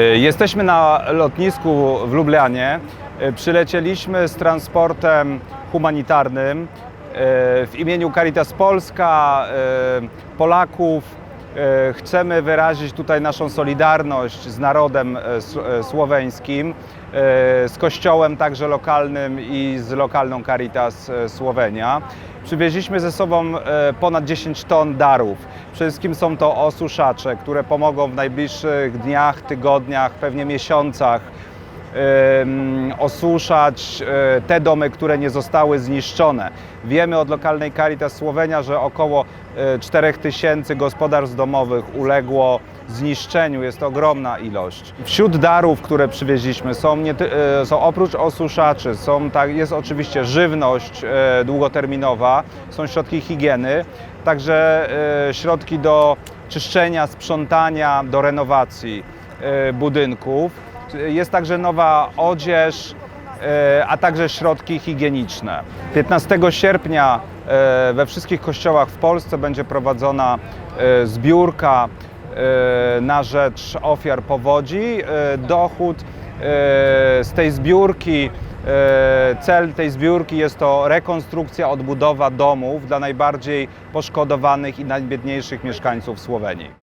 Y, Jesteśmy na lotnisku w Lublianie. Y, Przylecieliśmy z transportem humanitarnym y, w imieniu Caritas Polska, Polaków. Y, Chcemy wyrazić tutaj naszą solidarność z narodem s- y, słoweńskim, z kościołem także lokalnym i z lokalną Caritas Słowenia. Przywieźliśmy ze sobą e, ponad 10 ton darów. Przede wszystkim są to osuszacze, które pomogą w najbliższych dniach, tygodniach, pewnie miesiącach osuszać e, te domy, które nie zostały zniszczone. Wiemy od lokalnej Caritas Słowenia, że około e, 4000 gospodarstw domowych uległo zniszczeniu. Jest to ogromna ilość. Wśród darów, które przywieźliśmy są, nie, e, są oprócz osuszaczy, są, tak, jest oczywiście żywność e, długoterminowa, są środki higieny, także e, środki do czyszczenia, sprzątania, do renowacji e, budynków. Jest także nowa odzież, e, a także środki higieniczne. 15 sierpnia e, we wszystkich kościołach w Polsce będzie prowadzona e, zbiórka na rzecz ofiar powodzi. Dochód z tej zbiórki, cel tej zbiórki jest to rekonstrukcja, odbudowa domów dla najbardziej poszkodowanych i najbiedniejszych mieszkańców Słowenii.